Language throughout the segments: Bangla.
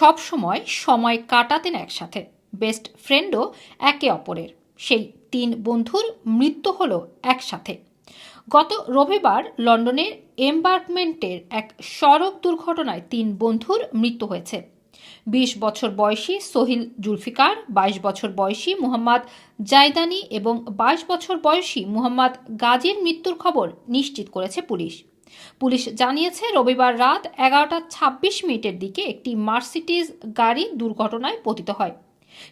সব সময় সময় কাটাতেন একসাথে। বেস্ট ফ্রেন্ডও একে অপরের। সেই তিন বন্ধুর মৃত্যু হলো একসাথে। গত রবিবার লন্ডনের এম্বার্কমেন্টের এক সড়ক দুর্ঘটনায় তিন বন্ধুর মৃত্যু হয়েছে। বিশ বছর বয়সী সোহিল জুলফিকার, বাইশ বছর বয়সী মুহাম্মদ জায়দানি এবং বাইশ বছর বয়সী মুহাম্মদ গাজীর মৃত্যুর খবর নিশ্চিত করেছে পুলিশ। পুলিশ জানিয়েছে, রবিবার রাত এগারোটা ছাব্বিশ মিনিটের দিকে একটি মার্সিডিজ গাড়ি দুর্ঘটনায় পতিত হয়।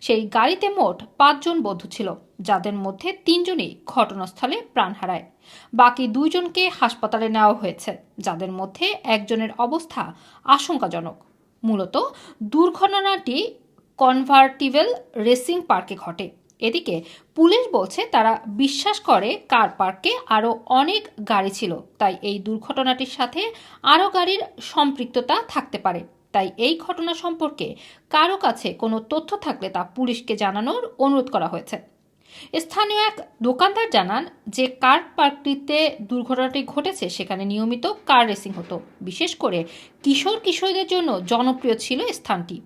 সেই গাড়িতে মোট পাঁচজন বন্ধু ছিল, যাদের মধ্যে তিনজনই ঘটনাস্থলে প্রাণ হারায়। বাকি দুইজনকে হাসপাতালে নেওয়া হয়েছে, যাদের মধ্যে একজনের অবস্থা আশঙ্কাজনক। মূলত দুর্ঘটনাটি কনভার্টিভেল রেসিং পার্কে ঘটে। এদিকে পুলিশ বলছে তারা বিশ্বাস করে কার পার্কে আরও অনেক গাড়ি ছিল, তাই এই দুর্ঘটনাটির সাথে আরও গাড়ির সম্পৃক্ততা থাকতে পারে। তাই এই ঘটনা সম্পর্কে কারও কাছে কোনো তথ্য থাকলে তা পুলিশকে জানানোর অনুরোধ করা হয়েছে। স্থানীয় এক দোকানদার জানান যে কার পার্কটিতে দুর্ঘটনাটি ঘটেছে সেখানে নিয়মিত কার রেসিং হতো। বিশেষ করে কিশোর কিশোরীদের জন্য জনপ্রিয় ছিল স্থানটি।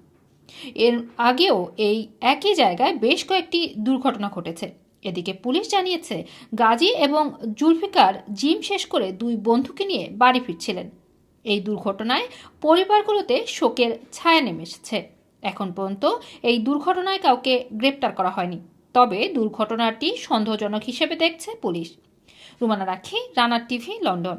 এর আগেও এই একই জায়গায় বেশ কয়েকটি দুর্ঘটনা ঘটেছে। এদিকে পুলিশ জানিয়েছে, গাজী এবং জুলফিকার জিম শেষ করে দুই বন্ধুকে নিয়ে বাড়ি ফিরছিলেন। এই দুর্ঘটনায় পরিবারগুলোতে শোকের ছায়া নেমে এসেছে। এখন পর্যন্ত এই দুর্ঘটনায় কাউকে গ্রেপ্তার করা হয়নি। তবে দুর্ঘটনাটি সন্দেহজনক হিসেবে দেখছে পুলিশ। রুমানা রাখি রানার টিভি, লন্ডন।